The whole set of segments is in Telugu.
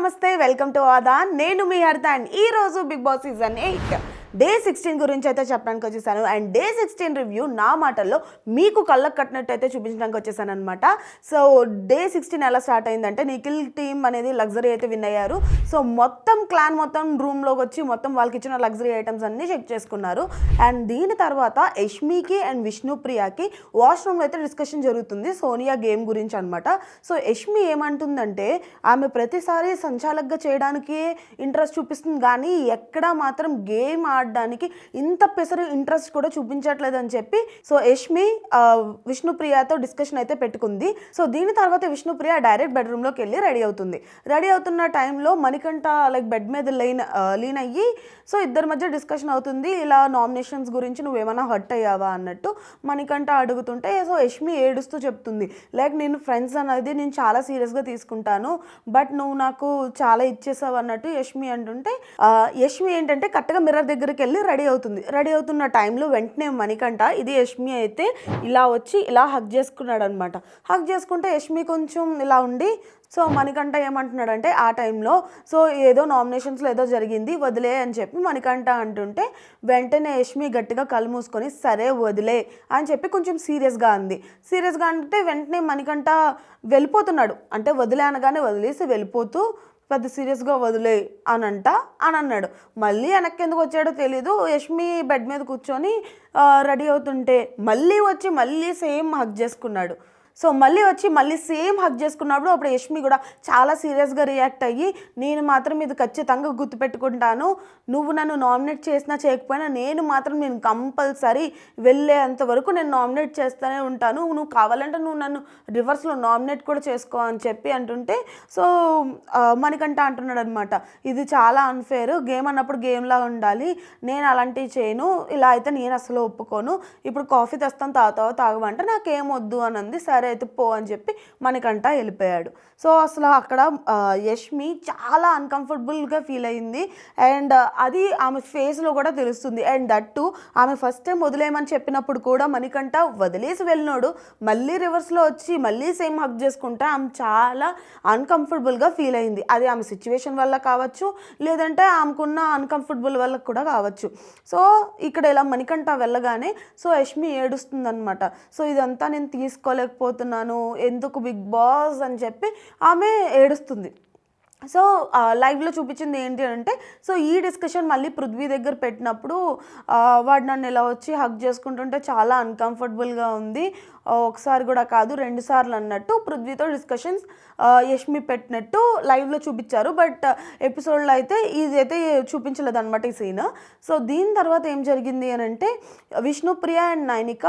నమస్తే వెల్కమ్ టు ఆదా. నేను మీ హరిత అండ్ ఈ రోజు Bigg Boss season eight. Day sixteen గురించి అయితే చెప్పడానికి వచ్చేసాను. అండ్ డే సిక్స్టీన్ రివ్యూ నా మాటల్లో మీకు కళ్ళకు కట్టినట్టు అయితే చూపించడానికి వచ్చేసాను అనమాట సో డే సిక్స్టీన్ ఎలా స్టార్ట్ అయిందంటే నిఖిల్ టీమ్ అనేది లగ్జరీ అయితే విన్ అయ్యారు. సో మొత్తం క్లాన్ మొత్తం రూమ్లోకి వచ్చి మొత్తం వాళ్ళకి ఇచ్చిన లగ్జరీ ఐటమ్స్ అన్నీ చెక్ చేసుకున్నారు. అండ్ దీని తర్వాత యష్మికి అండ్ విష్ణుప్రియకి వాష్రూమ్లో అయితే డిస్కషన్ జరుగుతుంది సోనియా గేమ్ గురించి అనమాట సో యష్మి ఏమంటుందంటే ఆమె ప్రతిసారి సంచాలకగా చేయడానికి ఇంట్రెస్ట్ చూపిస్తుంది కానీ ఎక్కడ మాత్రం గేమ్ ఆడడానికి ఇంత పెసరు ఇంట్రెస్ట్ కూడా చూపించట్లేదు అని చెప్పి సో యష్మి విష్ణుప్రియతో డిస్కషన్ అయితే పెట్టుకుంది. సో దీని తర్వాత విష్ణుప్రియ డైరెక్ట్ బెడ్రూమ్లోకి వెళ్ళి రెడీ అవుతుంది. రెడీ అవుతున్న టైంలో మణికంఠ లైక్ బెడ్ మీద లైన్ లీన్ అయ్యి సో ఇద్దరి మధ్య డిస్కషన్ అవుతుంది. ఇలా నామినేషన్స్ గురించి నువ్వేమైనా హర్ట్ అయ్యావా అన్నట్టు మణికంఠ అడుగుతుంటే సో యష్మి ఏడుస్తూ చెప్తుంది. లైక్ నేను ఫ్రెండ్స్ అనేది నేను చాలా సీరియస్గా తీసుకుంటాను బట్ నువ్వు నాకు చాలా ఇచ్చేసావు అన్నట్టు యష్మి అంటుంటే యష్మి ఏంటంటే కరెక్ట్గా మిర్రర్ దగ్గర దగ్గరికి వెళ్ళి రెడీ అవుతుంది. రెడీ అవుతున్న టైంలో వెంటనే మణికంఠ ఇది యష్మి అయితే ఇలా వచ్చి ఇలా హక్ చేసుకున్నాడు అనమాట హక్ చేసుకుంటే యష్మి కొంచెం ఇలా ఉండి సో మణికంఠ ఏమంటున్నాడంటే ఆ టైంలో సో ఏదో నామినేషన్స్లో ఏదో జరిగింది వదిలే అని చెప్పి మణికంఠ అంటుంటే వెంటనే యష్మి గట్టిగా కళ్ళు మూసుకొని సరే వదిలే అని చెప్పి కొంచెం సీరియస్గా అంది. సీరియస్గా అంటే వెంటనే మణికంఠ వెళ్ళిపోతున్నాడు. అంటే వదిలే అనగానే వదిలేసి వెళ్ళిపోతూ పెద్ద సీరియస్గా వదిలే అని అంట అని అన్నాడు. మళ్ళీ వెనక్కి ఎందుకు వచ్చాడో తెలీదు. యష్మి బెడ్ మీద కూర్చొని రెడీ అవుతుంటే మళ్ళీ వచ్చి మళ్ళీ సేమ్ హక్ చేసుకున్నాడు. సో మళ్ళీ వచ్చి మళ్ళీ సేమ్ హక్ చేసుకున్నప్పుడు అప్పుడు యష్మి కూడా చాలా సీరియస్గా రియాక్ట్ అయ్యి నేను మాత్రం ఇది ఖచ్చితంగా గుర్తుపెట్టుకుంటాను. నువ్వు నన్ను నామినేట్ చేసినా చేయకపోయినా నేను మాత్రం నేను కంపల్సరీ వెళ్ళేంత వరకు నేను నామినేట్ చేస్తూనే ఉంటాను. నువ్వు కావాలంటే నువ్వు నన్ను రివర్స్లో నామినేట్ కూడా చేసుకో అని చెప్పి అంటుంటే సో ఆ, మణికంఠ అంటున్నాడు అనమాట ఇది చాలా అన్ఫేర్ గేమ్ అన్నప్పుడు గేమ్లా ఉండాలి. నేను అలాంటివి చేయను. ఇలా అయితే నేను అసలు ఒప్పుకోను. ఇప్పుడు కాఫీ తెస్తాను తాగుతావు? తాగమంటే నాకేం వద్దు అని అంది. సరే అయితే పో అని చెప్పి మనకంట వెళ్ళిపోయాడు. సో అసలు అక్కడ యష్మి చాలా అన్కంఫర్టబుల్గా ఫీల్ అయింది. అండ్ అది ఆమె ఫేస్లో కూడా తెలుస్తుంది. అండ్ దట్టు ఆమె ఫస్ట్ టైం వదిలేయమని చెప్పినప్పుడు కూడా మణికంఠ వదిలేసి వెళ్ళినాడు. మళ్ళీ రివర్స్లో వచ్చి మళ్ళీ సేమ్ హక్ చేసుకుంటే ఆమె చాలా అన్కంఫర్టబుల్గా ఫీల్ అయింది. అది ఆమె సిచ్యువేషన్ వల్ల కావచ్చు లేదంటే ఆమెకున్న అన్కంఫర్టబుల్ వల్ల కూడా కావచ్చు. సో ఇక్కడ ఇలా మణికంఠ వెళ్ళగానే సో యష్మి ఏడుస్తుందనమాట సో ఇదంతా నేను తీసుకోలేకపోతే తీసుకోలేకపోతున్నాను ఎందుకు బిగ్ బాస్ అని చెప్పి ఆమె ఏడుస్తుంది. సో లైవ్లో చూపించింది ఏంటి అంటే సో ఈ డిస్కషన్ మళ్ళీ పృథ్వీ దగ్గర పెట్టినప్పుడు వాడు నన్ను ఇలా వచ్చి హక్ చేసుకుంటుంటే చాలా అన్కంఫర్టబుల్గా ఉంది. ఒకసారి కూడా కాదు రెండు సార్లు అన్నట్టు పృథ్వీతో డిస్కషన్స్ యష్మి పెట్టినట్టు లైవ్లో చూపించారు. బట్ ఎపిసోడ్లో అయితే ఇదైతే చూపించలేదు అనమాట ఈ సీన్. సో దీని తర్వాత ఏం జరిగింది అని అంటే విష్ణుప్రియ అండ్ నైనిక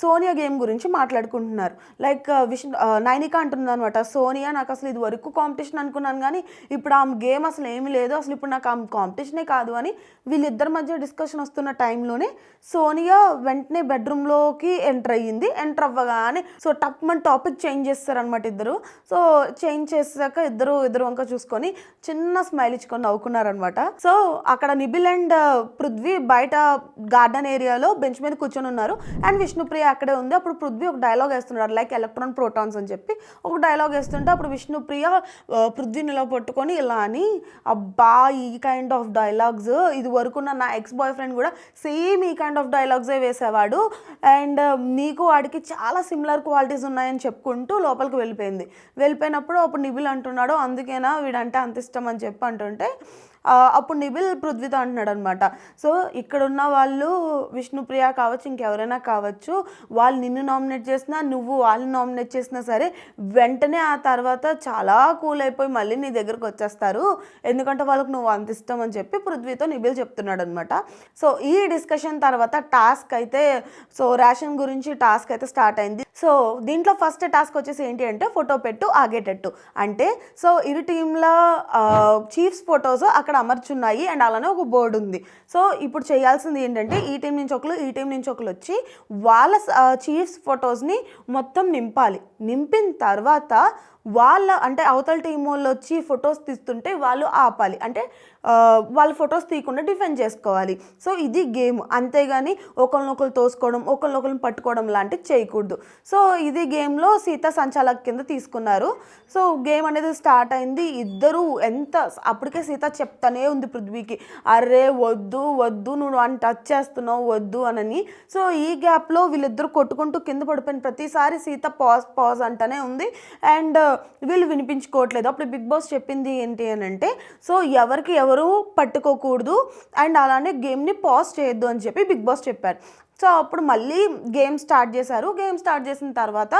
సోనియా గేమ్ గురించి మాట్లాడుకుంటున్నారు. లైక్ విష్ణు నైనిక అంటుంది అనమాట సోనియా నాకు అసలు ఇది వరకు కాంపిటీషన్ అనుకున్నాను కానీ ఇప్పుడు ఆమె గేమ్ అసలు ఏమి లేదు అసలు ఇప్పుడు నాకు ఆమె కాంపిటీషనే కాదు అని వీళ్ళిద్దరి మధ్య డిస్కషన్ వస్తున్న టైంలోనే సోనియా వెంటనే బెడ్రూమ్లోకి ఎంటర్ అయ్యింది. ఎంటర్ అవ్వగానే సో టప్ మన టాపిక్ చేంజ్ చేస్తారనమాట ఇద్దరు. సో చేంజ్ చేసాక ఇద్దరు ఇద్దరు వంక చూసుకొని చిన్న స్మైల్ ఇచ్చుకొని నవ్వుకున్నారనమాట సో అక్కడ నిబిల్ అండ్ పృథ్వీ బయట గార్డెన్ ఏరియాలో బెంచ్ మీద కూర్చొని ఉన్నారు. అండ్ విష్ణుప్రియ అక్కడే ఉంది. అప్పుడు పృథ్వీ ఒక డైలాగ్ వేస్తున్నాడు. లైక్ ఎలక్ట్రాన్ ప్రోటాన్స్ అని చెప్పి. ఒక డైలాగ్ వేస్తుంటే అప్పుడు విష్ణుప్రియ పృథ్వీ నిలబడి పట్టుకొని ఇలా అని అబ్బా ఈ కైండ్ ఆఫ్ డైలాగ్స్ ఇది వరకు ఉన్న నా ఎక్స్ బాయ్ ఫ్రెండ్ కూడా సేమ్ ఈ కైండ్ ఆఫ్ డైలాగ్సే వేసేవాడు. అండ్ నీకు uh, వాడికి చాలా సిమిలర్ క్వాలిటీస్ ఉన్నాయని చెప్పుకుంటూ లోపలికి వెళ్ళిపోయింది. వెళ్ళిపోయినప్పుడు అప్పుడు నిబిల్ అంటున్నాడు అందుకేనా వీడంటే అంత ఇష్టం అని చెప్పి అంటుంటే అప్పుడు నిబిల్ పృథ్వీతో అంటున్నాడు అనమాట సో ఇక్కడ ఉన్న వాళ్ళు విష్ణుప్రియ కావచ్చు ఇంకెవరైనా కావచ్చు వాళ్ళు నిన్ను నామినేట్ చేసినా నువ్వు వాళ్ళని నామినేట్ చేసినా సరే వెంటనే ఆ తర్వాత చాలా కూల్ అయిపోయి మళ్ళీ నీ దగ్గరకు వచ్చేస్తారు. ఎందుకంటే వాళ్ళకి నువ్వు అంత ఇష్టం అని చెప్పి పృథ్వీతో నిబిల్ చెప్తున్నాడు అనమాట సో ఈ డిస్కషన్ తర్వాత టాస్క్ అయితే సో రేషన్ గురించి టాస్క్ అయితే స్టార్ట్ అయింది. సో దీంట్లో ఫస్ట్ టాస్క్ వచ్చేసి ఏంటి అంటే ఫోటో పెట్టు ఆగేటట్టు. అంటే సో ఇరు టీంల చీఫ్స్ ఫొటోస్ అక్కడ అమర్చున్నాయి అండ్ అలానే ఒక బోర్డు ఉంది. సో ఇప్పుడు చేయాల్సింది ఏంటంటే ఈ టీం నుంచి ఒకరు ఈ టీం నుంచి ఒకరు వచ్చి వాళ్ళ చీఫ్స్ ఫొటోస్ని మొత్తం నింపాలి. నింపిన తర్వాత వాళ్ళ అంటే అవతల టీం వాళ్ళు వచ్చి ఫొటోస్ తీస్తుంటే వాళ్ళు ఆపాలి. అంటే వాళ్ళు ఫొటోస్ తీయకుండా డిఫెండ్ చేసుకోవాలి. సో ఇది గేమ్ అంతేగాని ఒకరినొకరు తోసుకోవడం ఒకరినొకరిని పట్టుకోవడం లాంటివి చేయకూడదు. సో ఇది గేమ్లో సీత సంచాలక్ కింద తీసుకున్నారు. సో గేమ్ అనేది స్టార్ట్ అయింది. ఇద్దరు ఎంత అప్పటికే సీత చెప్తానే ఉంది పృథ్వీకి. అరే వద్దు వద్దు నువ్వు అని టచ్ చేస్తున్నావు వద్దు అనని. సో ఈ గ్యాప్లో వీళ్ళిద్దరు కొట్టుకుంటూ కింద పడిపోయిన ప్రతిసారి సీత పాజ్ పాజ్ అంటూనే ఉంది. అండ్ వీళ్ళు వినిపించుకోవట్లేదు. అప్పుడు బిగ్ బాస్ చెప్పింది ఏంటి అని అంటే సో ఎవరికి ఎవరు పట్టుకోకూడదు అండ్ అలానే గేమ్ని పాజ్ చేయొద్దు అని చెప్పి బిగ్ బాస్ చెప్పారు. సో అప్పుడు మళ్ళీ గేమ్ స్టార్ట్ చేశారు. గేమ్ స్టార్ట్ చేసిన తర్వాత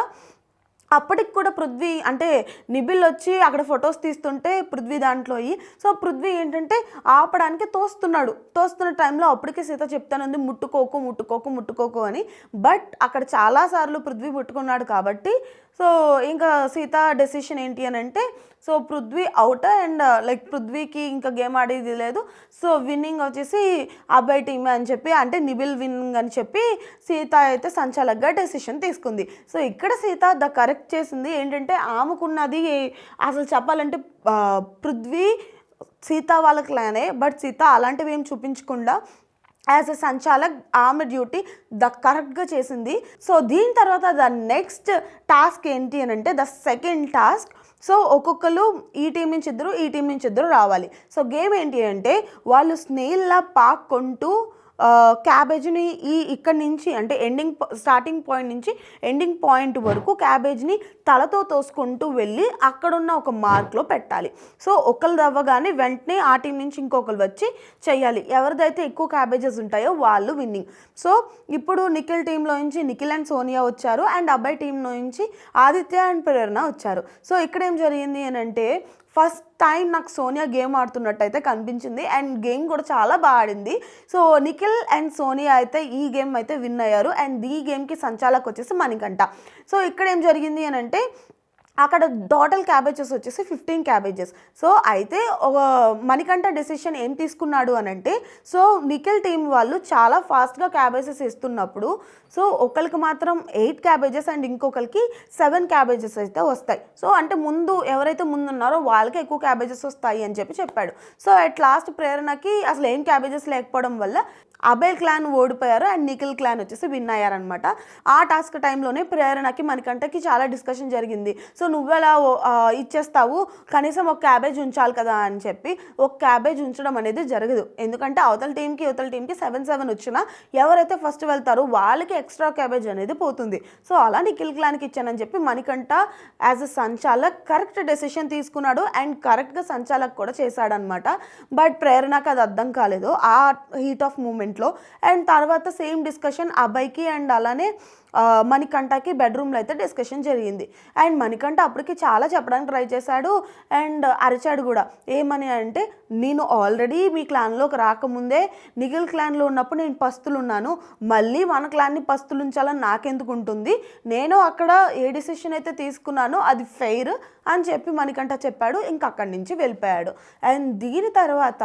అప్పటికి కూడా పృథ్వీ అంటే నిబిల్ వచ్చి అక్కడ ఫొటోస్ తీస్తుంటే పృథ్వీ దాంట్లో అయ్యి సో పృథ్వీ ఏంటంటే ఆపడానికి తోస్తున్నాడు. తోస్తున్న టైంలో అప్పటికే సీత చెప్తానుంది ముట్టుకోకు ముట్టుకోకు ముట్టుకోకు అని. బట్ అక్కడ చాలాసార్లు పృథ్వీ ముట్టుకున్నాడు కాబట్టి సో ఇంకా సీత డెసిషన్ ఏంటి అని అంటే so Prithvi out and like పృథ్వీకి ఇంకా గేమ్ ఆడేది లేదు. సో విన్నింగ్ వచ్చేసి అబ్బాయి టీమే అని చెప్పి అంటే నిబిల్ విన్నింగ్ అని చెప్పి సీత అయితే సంచాలక్గా డెసిషన్ తీసుకుంది. సో ఇక్కడ సీత ద కరెక్ట్ చేసింది ఏంటంటే ఆమెకున్నది అసలు చెప్పాలంటే uh, పృథ్వీ సీత వాళ్ళకి లానే బట్ సీత అలాంటివి ఏం చూపించకుండా యాజ్ ఎ సంచాలక్ ఆమె డ్యూటీ ద కరెక్ట్గా చేసింది. సో దీని తర్వాత ద నెక్స్ట్ టాస్క్ ఏంటి అని అంటే ద సెకండ్ టాస్క్. సో ఒక్కొక్కరు ఈ టీం నుంచి ఇద్దరు ఈ టీం నుంచి ఇద్దరు రావాలి. సో గేమ్ ఏంటి అంటే వాళ్ళు స్నేహిల్లా పాక్కుంటూ క్యాబేజ్ని ఈ ఇక్కడ నుంచి అంటే ఎండింగ్ స్టార్టింగ్ పాయింట్ నుంచి ఎండింగ్ పాయింట్ వరకు క్యాబేజ్ని తలతో తోసుకుంటూ వెళ్ళి అక్కడున్న ఒక మార్క్లో పెట్టాలి. సో ఒకరు దవ్వగానే వెంటనే ఆ టీం నుంచి ఇంకొకరు వచ్చి చేయాలి ఎవరిదైతే ఎక్కువ క్యాబేజెస్ ఉంటాయో వాళ్ళు విన్నింగ్. సో ఇప్పుడు నిఖిల్ టీంలో నుంచి నిఖిల్ అండ్ సోనియా వచ్చారు అండ్ అబ్బాయి టీంలో నుంచి ఆదిత్య అండ్ ప్రేరణ వచ్చారు. సో ఇక్కడ ఏం జరిగింది అని అంటే ఫస్ట్ టైం నాకు సోనియా గేమ్ ఆడుతున్నట్టయితే కనిపించింది. అండ్ గేమ్ కూడా చాలా బాగా ఆడింది. సో నిఖిల్ అండ్ సోనియా అయితే ఈ గేమ్ అయితే విన్ అయ్యారు. అండ్ ఈ గేమ్కి సంచాలక్ వచ్చేసి మణికంఠ. సో ఇక్కడ ఏం జరిగింది అని అంటే అక్కడ టోటల్ క్యాబేజెస్ వచ్చేసి ఫిఫ్టీన్ క్యాబేజెస్. సో అయితే మణికంఠ డెసిషన్ ఏం తీసుకున్నాడు అని అంటే సో నిఖిల్ టీం వాళ్ళు చాలా ఫాస్ట్గా క్యాబేజెస్ ఇస్తున్నప్పుడు సో ఒకరికి మాత్రం ఎయిట్ క్యాబేజెస్ అండ్ ఇంకొకరికి సెవెన్ క్యాబేజెస్ అయితే వస్తాయి. సో అంటే ముందు ఎవరైతే ముందు ఉన్నారో వాళ్ళకి ఎక్కువ క్యాబేజెస్ వస్తాయి అని చెప్పి చెప్పాడు. సో అట్ లాస్ట్ ప్రేరణకి అసలు ఏం క్యాబేజెస్ లేకపోవడం వల్ల అబేల్ క్లాన్ ఓడిపోయారు అండ్ నిఖిల్ క్లాన్ వచ్చేసి విన్ అయ్యారనమాట ఆ టాస్క్ టైంలోనే ప్రేరణకి మనకంటకి చాలా డిస్కషన్ జరిగింది. సో సో నువ్వెలా ఓ- ఇచ్చేస్తావు? కనీసం ఒక క్యాబేజ్ ఉంచాలి కదా అని చెప్పి ఒక క్యాబేజ్ ఉంచడం అనేది జరగదు. ఎందుకంటే అవతల టీంకి అవతల టీంకి సెవెన్ సెవెన్ వచ్చినా ఎవరైతే ఫస్ట్ వెళ్తారో వాళ్ళకి ఎక్స్ట్రా క్యాబేజ్ అనేది పోతుంది. సో అలా నిఖిల్ క్లాన్కి ఇచ్చానని చెప్పి Manikanta as a sanchalak correct decision తీసుకున్నాడు అండ్ కరెక్ట్గా సంచాలక్ కూడా చేశాడనమాట బట్ ప్రేరణకు అది అర్థం కాలేదు ఆ హీట్ ఆఫ్ మూమెంట్లో. అండ్ తర్వాత సేమ్ డిస్కషన్ అబ్బాయికి అండ్ అలానే మణికంఠకి బెడ్రూమ్లో అయితే డిస్కషన్ జరిగింది. అండ్ మణికంఠ అప్పటికి చాలా చెప్పడానికి ట్రై చేశాడు. అండ్ అరిచాడు కూడా. ఏమని అంటే నేను ఆల్రెడీ మీ క్లాన్లోకి రాకముందే నిఖిల్ క్లాన్లో ఉన్నప్పుడు నేను పస్తులు ఉన్నాను. మళ్ళీ మన క్లాన్ని పస్తులు ఉంచాలని నాకెందుకు ఉంటుంది? నేను అక్కడ ఏ డిసిషన్ అయితే తీసుకున్నానో అది ఫెయిర్ అని చెప్పి మణికంఠ చెప్పాడు. ఇంక అక్కడి నుంచి వెళ్ళిపోయాడు. అండ్ దీని తర్వాత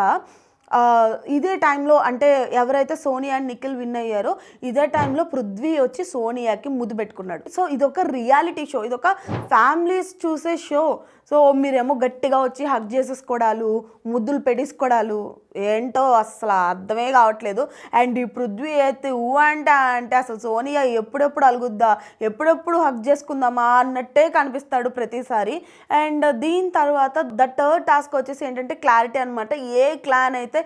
ఇదే టైంలో అంటే ఎవరైతే సోనియా అండ్ నిఖిల్ విన్ అయ్యారో ఇదే టైంలో పృథ్వీ వచ్చి సోనియాకి ముద్దు పెట్టుకున్నాడు. సో ఇదొక రియాలిటీ షో ఇదొక ఫ్యామిలీస్ చూసే షో. సో మీరేమో గట్టిగా వచ్చి హక్ చేసేసుకోవడాలు ముద్దులు పెట్టేసుకోవడాలు ఏంటో అసలు అర్థమే కావట్లేదు. అండ్ ఈ పృథ్వీ అయితే ఊ అంటే అంటే అసలు సోనియా ఎప్పుడెప్పుడు అలుగుద్దా ఎప్పుడెప్పుడు హక్ చేసుకుందామా అన్నట్టే కనిపిస్తాడు ప్రతిసారి. అండ్ దీని తర్వాత ద థర్డ్ టాస్క్ వచ్చేసి ఏంటంటే క్లారిటీ అనమాట ఏ క్లాన్ అయితే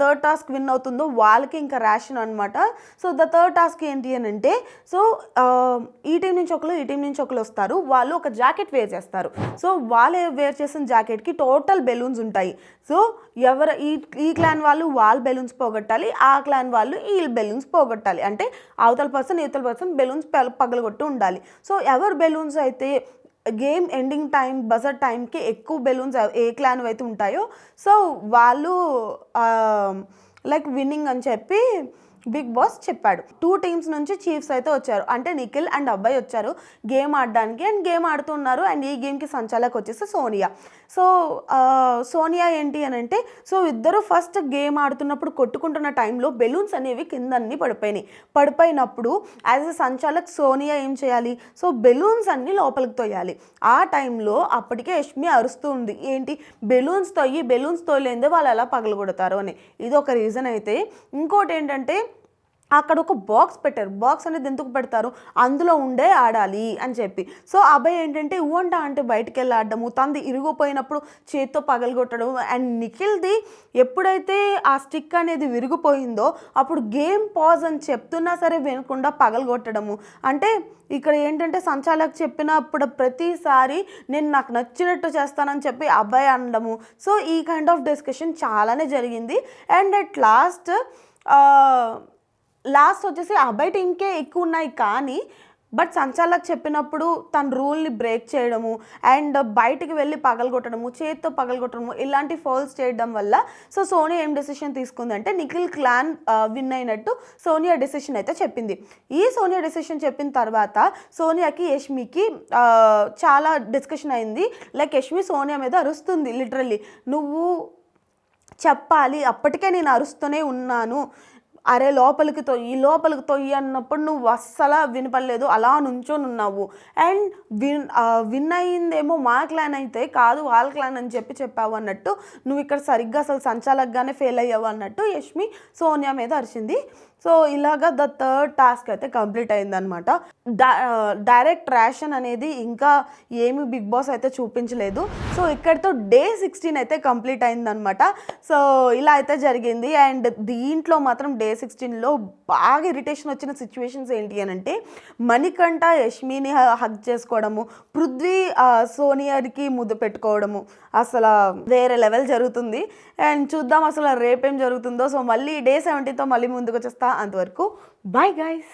థర్డ్ టాస్క్ విన్ అవుతుందో వాళ్ళకి ఇంకా ర్యాషన్ అనమాట సో ద థర్డ్ టాస్క్ ఏంటి అని అంటే సో ఈ టీం నుంచి ఒకరు ఈ టీం నుంచి ఒకరు వస్తారు. వాళ్ళు ఒక జాకెట్ వేర్ చేస్తారు. సో వాళ్ళు వేర్ చేసిన జాకెట్కి టోటల్ బెలూన్స్ ఉంటాయి. సో ఎవరు ఈ ఈ క్లాన్ వాళ్ళు వాళ్ళ బెలూన్స్ పోగొట్టాలి ఆ క్లాన్ వాళ్ళు ఈ బెలూన్స్ పోగొట్టాలి. అంటే అవతల పర్సన్ ఇవతల పర్సన్ బెలూన్స్ పగలగొట్టి ఉండాలి. సో ఎవరు బెలూన్స్ అయితే గేమ్ ఎండింగ్ టైం బజర్ టైంకి ఎక్కువ బెలూన్స్ ఏ క్లాన్ అయితే ఉంటాయో సో వాళ్ళు లైక్ విన్నింగ్ అని చెప్పి బిగ్ బాస్ చెప్పాడు. టూ టీమ్స్ నుంచి చీఫ్స్ అయితే వచ్చారు. అంటే నిఖిల్ అండ్ అబ్బాయి వచ్చారు. గేమ్ ఆడడానికి అండ్ గేమ్ ఆడుతున్నారు అండ్ ఈ గేమ్కి సంచాలక్ వచ్చేసి సోనియా. సో సోనియా ఏంటి అని అంటే సో ఇద్దరు ఫస్ట్ గేమ్ ఆడుతున్నప్పుడు కొట్టుకుంటున్న టైంలో బెలూన్స్ అనేవి కింద అన్ని పడిపోయినాయి. పడిపోయినప్పుడు యాజ్ ఎ సంచాలక్ సోనియా ఏం చేయాలి? సో బెలూన్స్ అన్ని లోపలికి తోయాలి. ఆ టైంలో అప్పటికే యష్మి అరుస్తూ ఉంది. ఏంటి? బెలూన్స్ తొయ్యి బెలూన్స్ తోయలేదే వాళ్ళు ఎలా పగలగొడతారు అని. ఇది ఒక రీజన్ అయితే. ఇంకోటి ఏంటంటే అక్కడ ఒక బాక్స్ పెట్టారు. బాక్స్ అనేది ఎందుకు పెడతారు? అందులో ఉండే ఆడాలి అని చెప్పి. సో అబ్బాయి ఏంటంటే ఊంట అంటే బయటికి వెళ్ళి ఆడడము. తంది ఇరిగిపోయినప్పుడు చేత్తో పగలగొట్టడం అండ్ నిఖిల్ది ఎప్పుడైతే ఆ స్టిక్ అనేది విరిగిపోయిందో అప్పుడు గేమ్ పాజ్ అని చెప్తున్నా సరే వినకుండా పగలగొట్టడము. అంటే ఇక్కడ ఏంటంటే సంచాలక్ చెప్పినప్పుడు ప్రతిసారి నేను నాకు నచ్చినట్టు చేస్తానని చెప్పి అబ్బాయి అనడము. సో ఈ కైండ్ ఆఫ్ డిస్కషన్ చాలానే జరిగింది. అండ్ అట్ లాస్ట్ లాస్ట్ వచ్చేసి అబ్బాయి టీంకే ఎక్కువ ఉన్నాయి కానీ బట్ సంచాలక్ చెప్పినప్పుడు తన రూల్ని బ్రేక్ చేయడము అండ్ బయటికి వెళ్ళి పగలగొట్టడము చేతితో పగలగొట్టడము ఇలాంటి ఫాల్స్ చేయడం వల్ల సో సోనియా ఏం డెసిషన్ తీసుకుందంటే నిఖిల్ క్లాన్ విన్ అయినట్టు సోనియా డెసిషన్ అయితే చెప్పింది. ఈ సోనియా డెసిషన్ చెప్పిన తర్వాత సోనియాకి యష్మికి చాలా డిస్కషన్ అయింది. లైక్ యష్మి సోనియా మీద అరుస్తుంది లిటరల్లీ. నువ్వు చెప్పాలి అప్పటికే నేను అరుస్తూనే ఉన్నాను. అరే లోపలికి తొయ్యి లోపలికి తొయ్యి అన్నప్పుడు నువ్వు అస్సలు వినపడలేదు. అలా నుంచొని ఉన్నావు అండ్ విన్ విన్ అయిందేమో మా క్లాన్ అయితే కాదు వాళ్ళ క్లాన్ అని చెప్పి చెప్పావు అన్నట్టు. నువ్వు ఇక్కడ సరిగ్గా అసలు సంచాలకగానే ఫెయిల్ అయ్యావు అన్నట్టు యష్మి సోనియా మీద అరిచింది. సో ఇలాగా ద థర్డ్ టాస్క్ అయితే కంప్లీట్ అయిందనమాట డైరెక్ట్ రేషన్ అనేది ఇంకా ఏమి బిగ్ బాస్ అయితే చూపించలేదు. సో ఇక్కడితో డే సిక్స్టీన్ అయితే కంప్లీట్ అయిందనమాట సో ఇలా అయితే జరిగింది. అండ్ దీంట్లో మాత్రం డే సిక్స్టీన్లో బాగా ఇరిటేషన్ వచ్చిన సిచ్యువేషన్స్ ఏంటి అని అంటే మణికంఠ యష్మిని హక్ చేసుకోవడము పృథ్వీ ఆ, సోనియాకి ముద్దు పెట్టుకోవడము అసలు వేరే లెవెల్ జరుగుతుంది. అండ్ చూద్దాం అసలు రేపేం జరుగుతుందో. సో మళ్ళీ డే సెవెంటీన్తో మళ్ళీ ముందుకు వచ్చేస్తా అంతవరకు బాయ్ గైస్